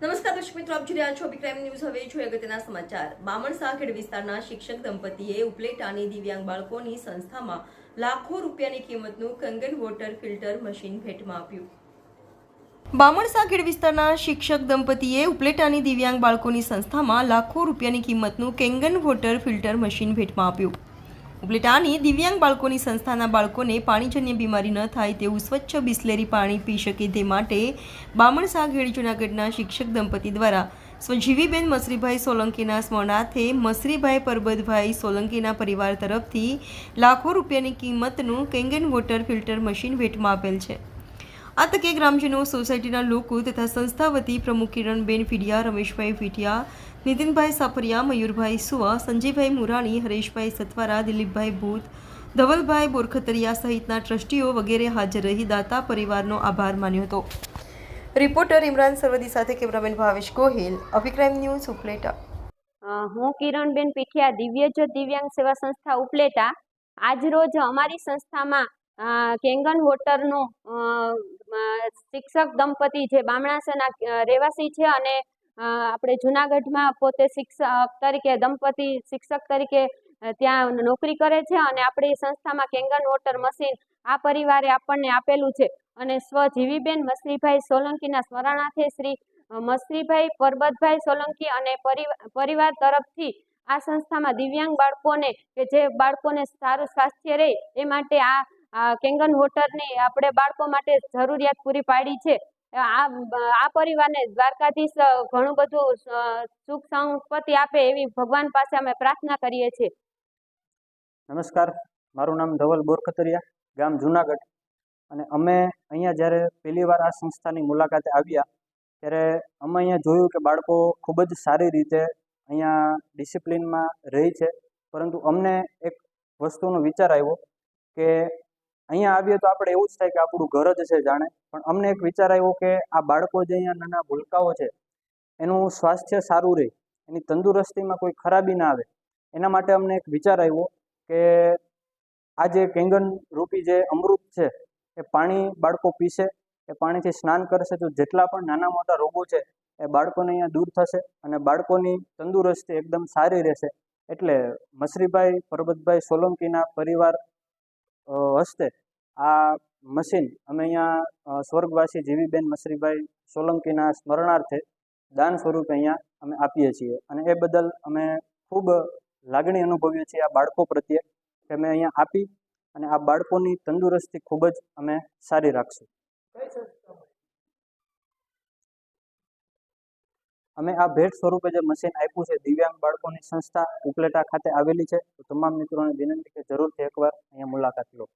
નમસ્કાર દર્શક મિત્રો, આપ જોઈ રહ્યા છો ક્રાઇમ ન્યૂઝ. હવે જોઈએ અગત્યના સમાચાર. બામણસા ખેડ વિસ્તારના શિક્ષક દંપતીએ ઉપલેટાની દિવ્યાંગ બાળકોની સંસ્થામાં લાખો રૂપિયાની કિંમતનું કંગન વોટર ફિલ્ટર મશીન ભેટમાં આપ્યું. બામણસા ખેડ વિસ્તારના શિક્ષક દંપતીએ ઉપલેટાની દિવ્યાંગ બાળકોની સંસ્થામાં લાખો રૂપિયાની કિંમતનું કેંગન વોટર ફિલ્ટર મશીન ભેટમાં આપ્યું. ઉપલેટાની દિવ્યાંગ બાળકોની સંસ્થાના બાળકોને પાણીજન્ય બીમારી ન થાય તેવું સ્વચ્છ બિસ્લેરી પાણી પી શકે તે માટે બામણસા ખેડ જૂનાગઢના શિક્ષક દંપતી દ્વારા સ્વજીવીબેન મસરીભાઈ સોલંકીના સ્મરણાર્થે મસરીભાઈ પરબતભાઈ સોલંકીના પરિવાર તરફથી લાખો રૂપિયાની કિંમતનું કેંગન વોટર ફિલ્ટર મશીન ભેટમાં આપેલ છે. આ તકે ગ્રામજનો સોસાયટીના લોકો તથા સંસ્થા વતી પ્રમુખ કિરણબેન ફીડિયા રમેશભાઈ ફીટિયા નીતિનભાઈ સાપરિયા, મયુરભાઈ સુવા, સંજયભાઈ મુરાણી, હરેશભાઈ સતવારા દિલીપભાઈ ભૂત, ધવલભાઈ બોરખતરિયા સહિતના ટ્રસ્ટીઓ વગેરે હાજર રહી દાતા પરિવારનો આભાર માન્યો હતો. રિપોર્ટર ઇમરાન સરવદી સાથે કેમેરામેન ભાવેશ ગોહિલ. અભિક્રાઇમ ન્યૂઝ ઉપલેટા. હું કિરણબેન પીઠિયા, દિવ્યજ્યોત દિવ્યાંગ સેવા સંસ્થા ઉપલેટા. આજરોજ અમારી સંસ્થામાં કેંગન અ, શિક્ષક દંપતી જે બામણાસાના રહેવાસી છે અને આપણે જુનાગઢમાં પોતે શિક્ષક તરીકે દંપતી શિક્ષક તરીકે ત્યાં નોકરી કરે છે અને આપણી સંસ્થામાં કેંગન વોટર મશીન આ પરિવારે આપણને આપેલું છે. અને સ્વજીવીબેન મસરીભાઈ સોલંકીના સ્મરણાર્થે શ્રી મસરીભાઈ પરબતભાઈ સોલંકી અને પરિવા- પરિવાર તરફથી આ સંસ્થામાં દિવ્યાંગ બાળકોને કે જે બાળકોને સારું સ્વાસ્થ્ય રહે એ માટે આ કેંગન વોટરની આપણે બાળકો માટે જરૂરિયાત પૂરી પાડી છે. આ આ પરિવારને દ્વારકાધીશ ઘણું બધું સુખ સંપત્તિ આપે એવી ભગવાન પાસે અમે પ્રાર્થના કરીએ છીએ. નમસ્કાર. મારું નામ ધવલ બોરખતરિયા, ગામ જુનાગઢ. અને અમે અહીંયા જ્યારે પહેલી વાર આ સંસ્થાની મુલાકાતે આવ્યા, ત્યારે અમે અહીંયા જોયું કે બાળકો ખૂબ જ સારી રીતે અહીંયા ડિસિપ્લિનમાં રહી છે. પરંતુ અમને એક વસ્તુનો વિચાર આવ્યો કે અહીંયા આવીએ તો આપણે એવું જ થાય કે આપણું ઘર જ છે જાણે. પણ અમને એક વિચાર આવ્યો કે આ બાળકો જે અહીંયા નાના ભૂલકાઓ છે, એનું સ્વાસ્થ્ય સારું રહે, એની તંદુરસ્તીમાં કોઈ ખરાબી ના આવે. એના માટે અમને એક વિચાર આવ્યો કે આ જે કેંગન રૂપી જે અમૃત છે, એ પાણી બાળકો પીશે, એ પાણીથી સ્નાન કરશે તો જેટલા પણ નાના મોટા રોગો છે, એ બાળકોને અહીંયા દૂર થશે અને બાળકોની તંદુરસ્તી એકદમ સારી રહેશે. એટલે મસરીભાઈ, પરબતભાઈ સોલંકીના પરિવાર હસ્તે આ મશીન અમે અહીંયા સ્વર્ગવાસી જીવીબેન મસરીભાઈ સોલંકીના સ્મરણાર્થે દાન સ્વરૂપે અહીંયા અમે આપીએ છીએ. અને એ બદલ અમે ખૂબ લાગણી અનુભવીએ છીએ આ બાળકો પ્રત્યે કે અમે અહીંયા આપી અને આ બાળકોની તંદુરસ્તી ખૂબ જ અમે સારી રાખશું. અમે આ ભેટ સ્વરૂપે જે મશીન આપ્યું છે, દિવ્યાંગ બાળકોની સંસ્થા ઉપલેટા ખાતે આવેલી છે. તો તમામ મિત્રોને વિનંતી કે જરૂરથી એકવાર અહીંયા મુલાકાત લો.